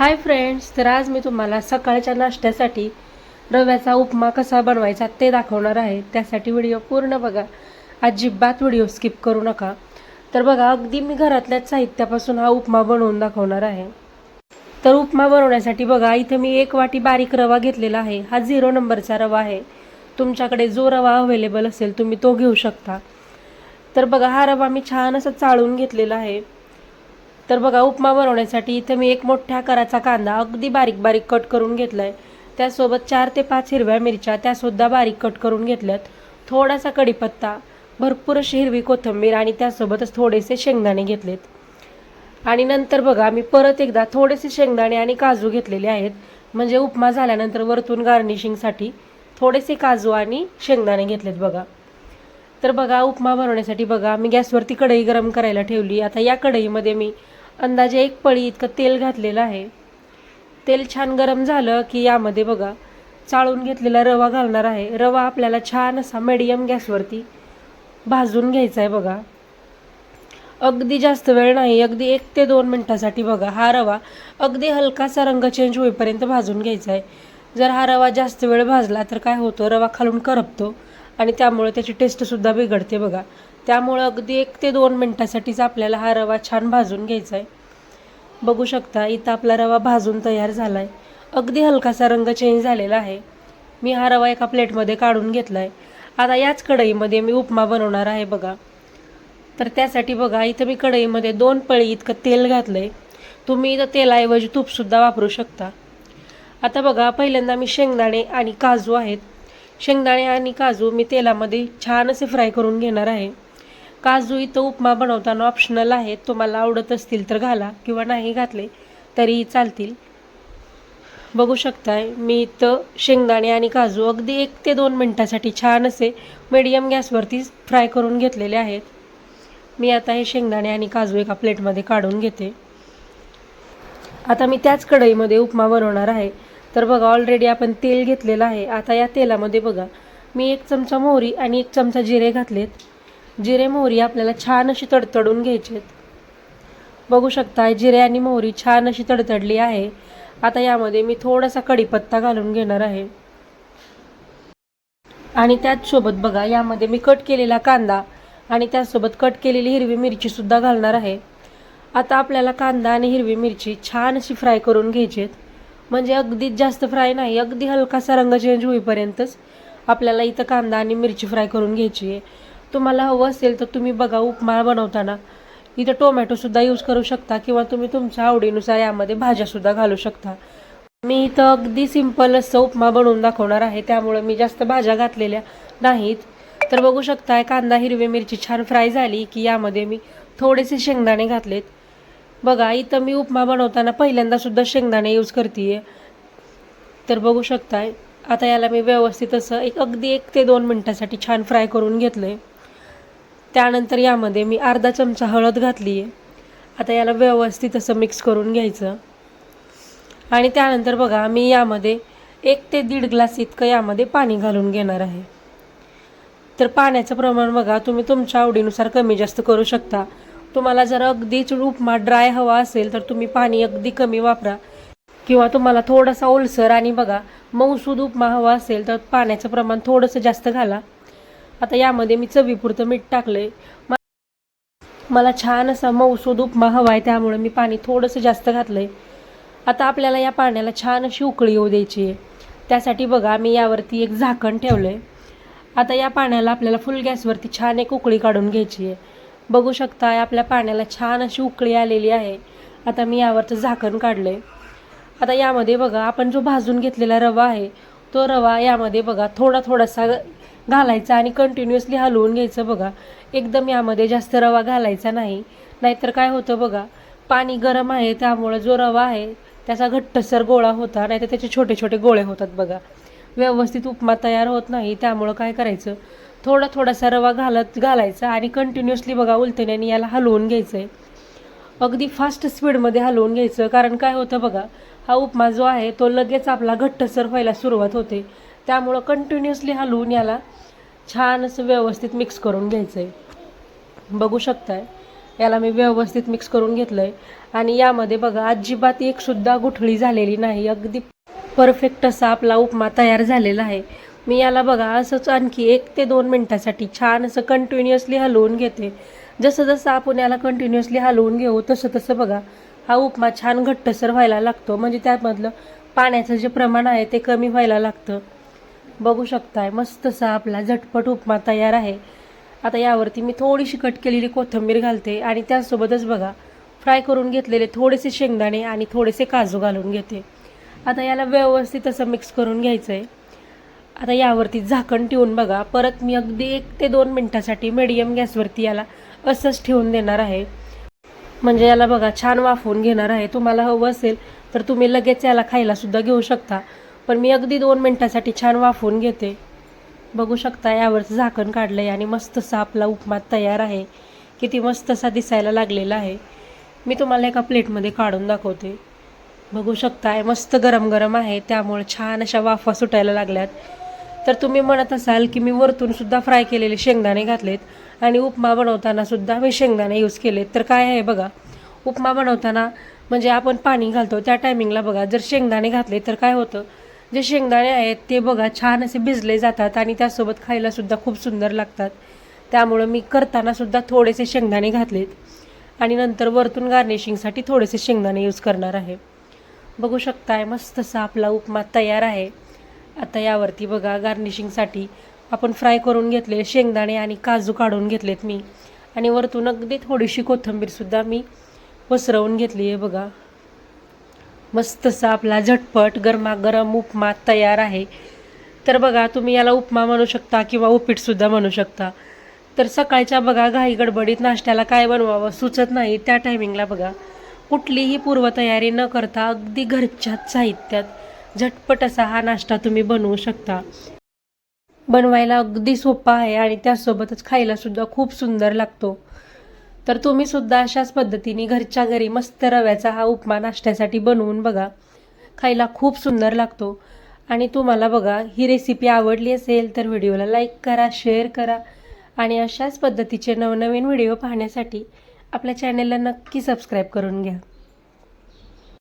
Hi friends तर आज मी तुम्हाला सकाळच्या नाश्त्यासाठी रव्याचा उपमा कसा बनवायचा ते दाखवणार आहे. त्यासाठी व्हिडिओ पूर्ण बघा. अजिबात व्हिडिओ स्किप करू नका. तर बघा अगदी मी घरातल्याच साहित्यापासून हा उपमा बनवून दाखवणार आहे. तर उपमा बनवण्यासाठी बघा इथे मी एक वाटी बारीक रवा घेतलेला आहे. हा झिरो नंबरचा रवा आहे. तुमच्याकडे जो रवा अवेलेबल असेल तुम्ही तो घेऊ शकता. तर बघा हा रवा मी छान असा चाळून घेतलेला आहे. तर बघा उपमा बनवण्यासाठी इथं मी एक मोठ्या आकाराचा कांदा अगदी बारीक बारीक कट करून घेतला आहे त्यासोबत चार ते पाच हिरव्या मिरच्या त्यासुद्धा बारीक कट करून घेतल्यात. थोडासा कढीपत्ता भरपूर अशी हिरवी कोथिंबीर आणि त्यासोबतच थोडेसे शेंगदाणे घेतलेत. आणि नंतर बघा मी परत एकदा थोडेसे शेंगदाणे आणि काजू घेतलेले आहेत. म्हणजे उपमा झाल्यानंतर वरतून गार्निशिंगसाठी थोडेसे काजू आणि शेंगदाणे घेतलेत बघा. तर बघा उपमा बनवण्यासाठी बघा मी गॅसवरती कढई गरम करायला ठेवली. आता या कढईमध्ये मी अंदाजे एक पळी इतकं तेल घातलेलं आहे. तेल छान गरम झालं की यामध्ये बघा चाळून घेतलेला रवा घालणार आहे. रवा आपल्याला छान असा मीडियम गॅसवरती भाजून घ्यायचा आहे बघा. अगदी जास्त वेळ नाही अगदी एक ते दोन मिनटासाठी बघा. हा रवा अगदी हलकासा रंग चेंज होईपर्यंत भाजून घ्यायचा आहे जर हा रवा जास्त वेळ भाजला तर काय होतं? रवा खालून करपतो आणि त्यामुळे त्याची टेस्टसुद्धा बिघडते बघा. त्यामुळं अगदी एक ते दोन मिनटासाठीच आपल्याला हा रवा छान भाजून घ्यायचा आहे बघू शकता इथं आपला रवा भाजून तयार झाला आहे अगदी हलकासा रंग चेंज झालेला आहे. मी हा रवा एका प्लेटमध्ये काढून घेतला आहे आता याच कढईमध्ये मी उपमा बनवणार आहे बघा. तर त्यासाठी बघा इथं मी कढईमध्ये दोन पळी इतकं तेल घातलं आहे तुम्ही इथं तेलाऐवजी तूपसुद्धा वापरू शकता. आता बघा पहिल्यांदा मी शेंगदाणे आणि काजू आहेत. शेंगदाणे आणि काजू मी तेलामध्ये छान असे फ्राय करून घेणार आहे. काजू इथं उपमा बनवताना ऑप्शनल आहेत तुम्हाला आवडत असतील तर घाला किंवा नाही घातले तरीही चालतील. बघू शकताय मी इथं शेंगदाणे आणि काजू अगदी एक ते दोन मिनटासाठी छान असे मीडियम गॅसवरती फ्राय करून घेतलेले आहेत. मी आता हे शेंगदाणे आणि काजू एका प्लेटमध्ये काढून घेते. आता मी त्याच कढईमध्ये उपमा बनवणार आहे. तर बघा ऑलरेडी आपण तेल घेतलेलं आहे. आता या तेलामध्ये बघा मी एक चमचा मोहरी आणि एक चमचा जिरे घातलेत. जिरे मोहरी आपल्याला छान अशी तडतडून घ्यायचेत. बघू शकता जिरे आणि मोहरी छान अशी तडतडली आहे. आता यामध्ये मी थोडासा कढीपत्ता घालून घेणार आहे. आणि त्याचसोबत बघा यामध्ये मी कट केलेला कांदा आणि त्याचसोबत कट केलेली हिरवी मिरची सुद्धा घालणार आहे. आता आपल्याला कांदा आणि हिरवी मिरची छान अशी फ्राय करून घ्यायची आहेत म्हणजे अगदीच जास्त फ्राय नाही अगदी हलकासा रंग चेंज होईपर्यंतच आपल्याला इथं कांदा आणि मिरची फ्राय करून घ्यायची आहे. तुम्हाला हवं असेल तर तुम्ही बघा उपमा बनवताना. इथं टोमॅटोसुद्धा यूज करू शकता किंवा तुम्ही तुमच्या आवडीनुसार यामध्ये भाज्यासुद्धा घालू शकता. मी इथं अगदी सिंपल असं उपमा बनवून दाखवणार आहे. त्यामुळं मी जास्त भाज्या घातलेल्या नाहीत. तर बघू शकताय कांदा हिरवी मिरची छान फ्राय झाली की यामध्ये मी थोडेसे शेंगदाणे घातलेत. बघा इथं मी उपमा बनवताना पहिल्यांदासुद्धा शेंगदाणे यूज करते तर बघू शकताय आता याला मी व्यवस्थित असं एक अगदी एक ते दोन मिनटासाठी छान फ्राय करून घेतलं आहे त्यानंतर यामध्ये मी अर्धा चमचा हळद घातली. आहे आता याला व्यवस्थित असं मिक्स करून घ्यायचं. आणि त्यानंतर बघा मी यामध्ये एक ते दीड ग्लास इतकं यामध्ये पाणी घालून घेणार आहे. तर पाण्याचं प्रमाण बघा तुम्ही तुमच्या आवडीनुसार कमी जास्त करू शकता. तुम्हाला जर अगदीच उपमा ड्राय हवा असेल तर तुम्ही पाणी अगदी कमी वापरा. किंवा तुम्हाला थोडासा ओलसर आणि बघा मऊसूद उपमा हवा असेल तर पाण्याचं प्रमाण थोडंसं जास्त घाला. आता यामध्ये मी चवीपुरतं मीठ टाकलंय. मला छान असा मऊसूद उपमा हवा आहे त्यामुळे मी पाणी थोडंसं जास्त घातलंय. आता आपल्याला या पाण्याला छान अशी उकळी येऊ द्यायची आहे. त्यासाठी बघा मी यावरती एक झाकण ठेवलं आहे आता या पाण्याला आपल्याला फुल गॅसवरती छान एक उकळी काढून घ्यायची आहे. बघू शकता आपल्या पाण्याला छान अशी उकळी आलेली आहे. आता मी यावरचं झाकण काढलं आहे आता यामध्ये बघा आपण जो भाजून घेतलेला रवा आहे तो रवा यामध्ये बघा थोडा थोडासा घालायचा आणि कंटिन्युअसली हलवून घ्यायचं बघा. एकदम यामध्ये जास्त रवा घालायचा नाही. नाहीतर काय होतं बघा पाणी गरम आहे त्यामुळं जो रवा आहे त्याचा घट्टसर गोळा होता नाहीतर त्याचे छोटे छोटे गोळे होतात बघा. व्यवस्थित उपमा तयार होत नाही त्यामुळं काय करायचं? थोडा थोडासा रवा घालत घालायचा आणि कंटिन्युअसली बघा उलटण्याने याला हलवून घ्यायचं आहे अगदी फास्ट स्पीडमध्ये हलवून घ्यायचं कारण काय होतं बघा हा उपमा जो आहे तो लगेच आपला घट्टसर व्हायला सुरुवात होते. त्यामुळं कंटिन्युअसली हलवून याला छान असं व्यवस्थित मिक्स करून घ्यायचं आहे बघू शकताय. याला मी व्यवस्थित मिक्स करून घेतलं आहे आणि यामध्ये बघा अजिबात एकसुद्धा गुठळी झालेली नाही. अगदी परफेक्ट असा आपला उपमा तयार झालेला आहे. मी याला बघा असंच आणखी एक ते दोन मिनटासाठी छान असं कंटिन्युअसली हलवून घेते. जसं जसं आपण याला कंटिन्युअसली हलवून घेऊ तसं तसं बघा हा उपमा छान घट्टसर व्हायला लागतो. म्हणजे त्यामधलं पाण्याचं जे प्रमाण आहे ते कमी व्हायला लागतं. बघू शकताय. मस्तसा आपला झटपट उपमा तयार आहे. आता यावरती मी थोडीशी कट केलेली कोथिंबीर घालते आणि त्यासोबतच बघा फ्राय करून घेतलेले थोडेसे शेंगदाणे आणि थोडेसे काजू घालून घेते. आता याला व्यवस्थित असं मिक्स करून घ्यायचं आहे आता यावरती झाकण ठेवून बघा. परत मी अगदी एक ते दोन मिनटासाठी मिडियम गॅसवरती याला असंच ठेवून देणार आहे. म्हणजे याला बघा छान वाफवून घेणार आहे. तुम्हाला हवं असेल तर तुम्ही लगेच याला खायला सुद्धा घेऊ शकता. पण मी अगदी दोन मिनटासाठी छान वाफवून घेते. बघू शकता यावरचं झाकण काढलं आहे आणि मस्तसा आपला उपमा तयार आहे. किती मस्तसा दिसायला लागलेला आहे. मी तुम्हाला एका प्लेटमध्ये काढून दाखवते. बघू शकताय मस्त गरम गरम आहे. त्यामुळे छान अशा वाफा सुटायला लागल्यात. तर तुम्ही म्हणत असाल की मी वरतून सुद्धा फ्राय केलेले शेंगदाणे घातलेत आणि उपमा बनवताना सुद्धा मी शेंगदाणे यूज केलेत. तर काय आहे बघा उपमा बनवताना म्हणजे आपण पाणी घालतो त्या टायमिंगला बघा. जर शेंगदाणे घातले तर काय होतं? जे शेंगदाणे आहेत ते बघा छान असे भिजले जातात आणि त्यासोबत खायला सुद्धा खूप सुंदर लागतात. त्यामुळं मी करताना सुद्धा थोडेसे शेंगदाणे घातलेत. आणि नंतर वरतून गार्निशिंगसाठी थोडेसे शेंगदाणे यूज करणार आहे. बघू शकताय मस्तसा आपला उपमा तयार आहे. आता यावरती बघा गार्निशिंगसाठी आपण फ्राय करून घेतले शेंगदाणे आणि काजू काढून घेतलेत मी. आणि वरतून अगदी थोडीशी कोथिंबीरसुद्धा मी पसरवून घेतली आहे बघा. मस्तसा आपला झटपट गरमागरम उपमा तयार आहे. तर बघा तुम्ही याला उपमा म्हणू शकता किंवा उपीटसुद्धा म्हणू शकता. तर सकाळच्या बघा घाई गडबडीत नाश्त्याला काय बनवावं सुचत नाही. त्या टायमिंगला बघा. कुठलीही पूर्वतयारी न करता अगदी घरच्याच साहित्यात झटपट असा हा नाश्ता तुम्ही बनवू शकता. बनवायला अगदी सोपा आहे आणि त्यासोबतच खायला सुद्धा खूप सुंदर लागतो. तर तुम्ही सुद्धा अशाच पद्धतीने घरच्या घरी मस्त रव्याचा हा उपमा नाश्त्यासाठी बनवून बघा. खायला खूप सुंदर लागतो. आणि तुम्हाला बघा ही रेसिपी आवडली असेल तर व्हिडिओला लाईक करा शेअर करा. आणि अशाच पद्धतीचे नवनवीन व्हिडिओ पाहण्यासाठी आपल्या चॅनेलला नक्की सबस्क्राईब करून घ्या.